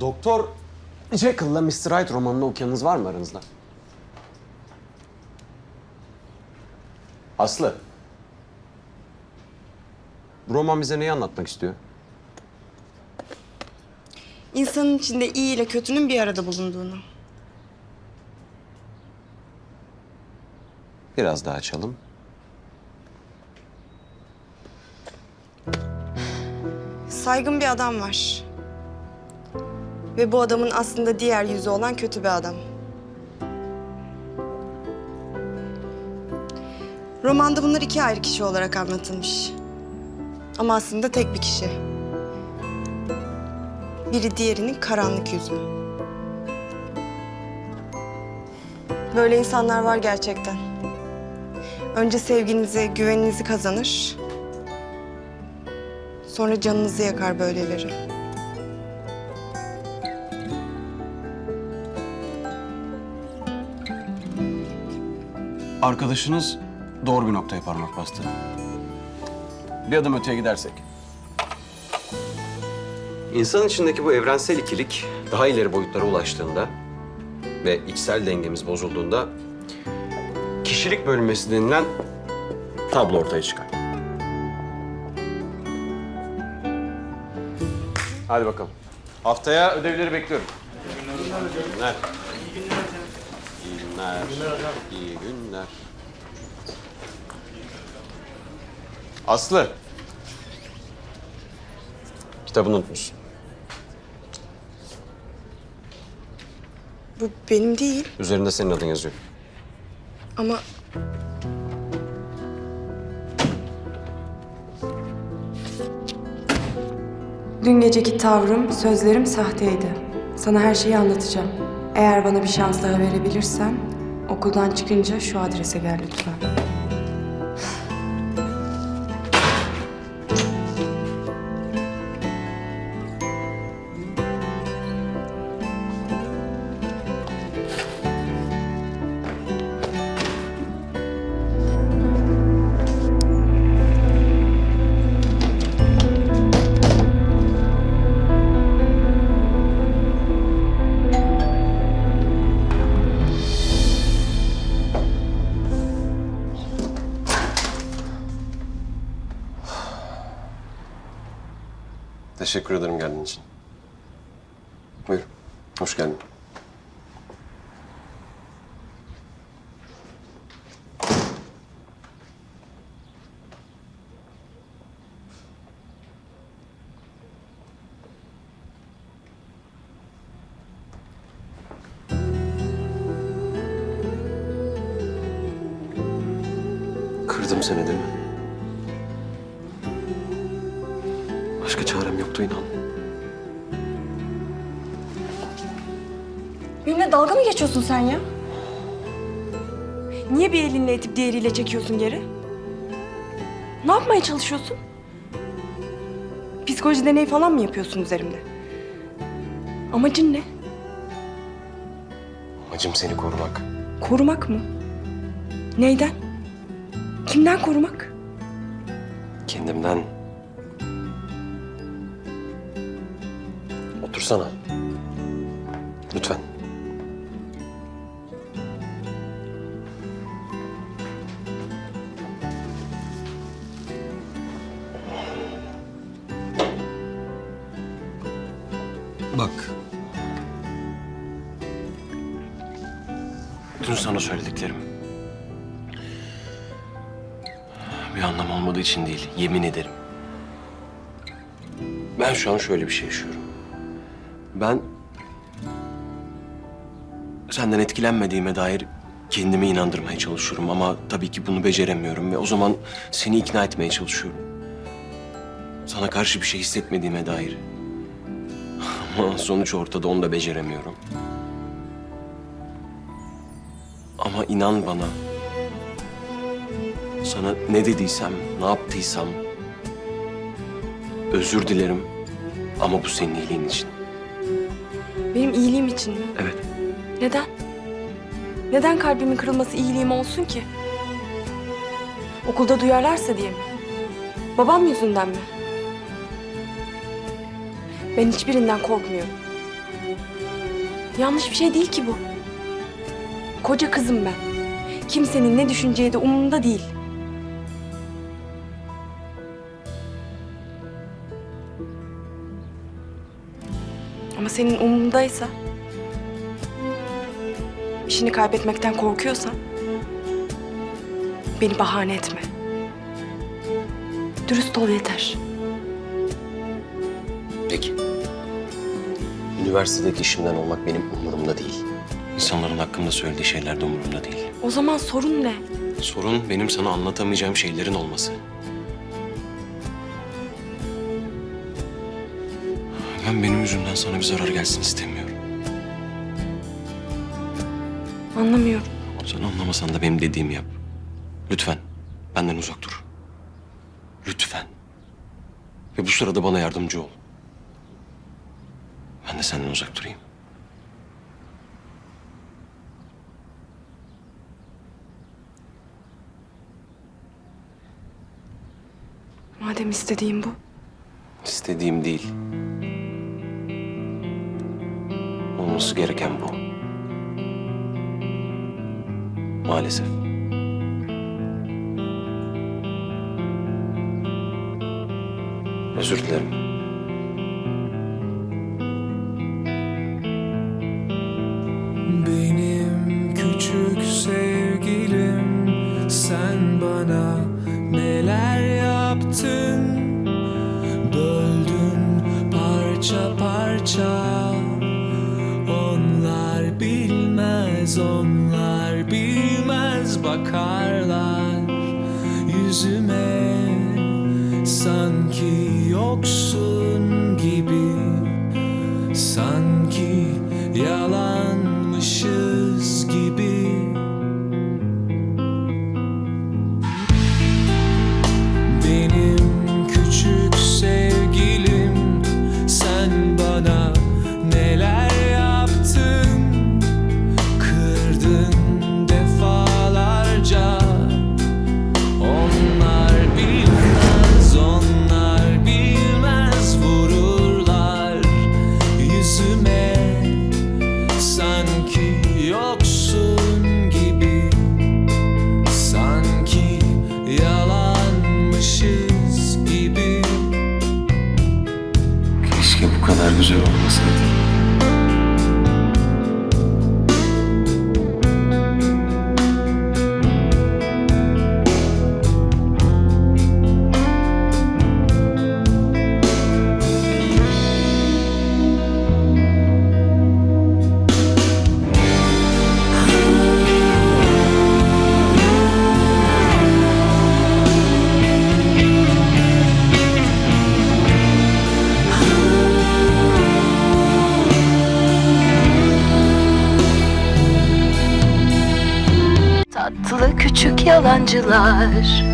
Doktor Jekyll'la Mr. Hyde romanını okuyanınız var mı aranızda? Aslı. Bu roman bize neyi anlatmak istiyor? İnsanın içinde iyi ile kötünün bir arada bulunduğunu. Biraz daha açalım. Saygın bir adam var. Ve bu adamın aslında diğer yüzü olan kötü bir adam. Romanda bunlar iki ayrı kişi olarak anlatılmış. Ama aslında tek bir kişi. Biri diğerinin karanlık yüzü. Böyle insanlar var gerçekten. Önce sevginizi, güveninizi kazanır. Sonra canınızı yakar böyleleri. Arkadaşınız doğru bir noktaya parmak bastı. Bir adım öteye gidersek. İnsan içindeki bu evrensel ikilik daha ileri boyutlara ulaştığında ve içsel dengemiz bozulduğunda kişilik bölünmesi denilen tablo ortaya çıkar. Hadi bakalım. Haftaya ödevleri bekliyorum. Günler. İyi günler. İyi günler. Aslı. Kitabını unutmuşsun. Bu benim değil Üzerinde senin adın yazıyor. ama... Dün geceki tavrım, sözlerim sahteydi. Sana her şeyi anlatacağım. Eğer bana bir şans daha verebilirsen, okuldan çıkınca şu adrese gel lütfen. Teşekkür ederim geldiğin için. Buyur. Hoş geldin. Kırdım seni değil mi? Başka çarem yoktu inan. Benimle dalga mı geçiyorsun sen ya? Niye bir elinle itip diğeriyle çekiyorsun geri? Ne yapmaya çalışıyorsun? Psikoloji deneyi falan mı yapıyorsun üzerimde? Amacın ne? Amacım seni korumak. Korumak mı? Neyden? Kimden korumak? Kendimden. Otursana. Lütfen. Bak. Dün sana söylediklerim. Bir anlam olmadığı için değil, yemin ederim. Ben şu an şöyle bir şey yaşıyorum. Ben senden etkilenmediğime dair kendimi inandırmaya çalışıyorum ama tabii ki bunu beceremiyorum ve o zaman seni ikna etmeye çalışıyorum. Sana karşı bir şey hissetmediğime dair. Ama sonuç ortada onu da beceremiyorum. Ama inan bana. Sana ne dediysem, ne yaptıysam özür dilerim ama bu senin iyiliğin için. Benim iyiliğim için mi? Evet. Neden? Neden kalbimin kırılması iyiliğim olsun ki? Okulda duyarlarsa diye mi? Babam yüzünden mi? Ben hiçbirinden korkmuyorum. Yanlış bir şey değil ki bu. Koca kızım ben. Kimsenin ne düşüneceği de umurumda değil. Ama senin umurundaysa, işini kaybetmekten korkuyorsan, beni bahane etme. Dürüst ol yeter. Peki. Üniversitedeki işimden olmak benim umurumda değil. İnsanların hakkımda söylediği şeyler de umurumda değil. O zaman sorun ne? Sorun benim sana anlatamayacağım şeylerin olması. Ben benim yüzümden sana bir zarar gelsin istemiyorum. Anlamıyorum. Sen anlamasan da benim dediğimi yap. Lütfen benden uzak dur. Lütfen. Ve bu sırada bana yardımcı ol. Ben de senden uzak durayım. Madem istediğim bu. İstediğim değil. Olması gereken bu. Maalesef. Özür dilerim. Benim küçük sevgilim sen bana neler yaptın Böldün parça parça onlar bilmez bakarlar yüzüme. Sanki yoksun gibi Sanki yalanmışız gibi Keşke bu kadar güzel olmasaydı. Küçük yalancılar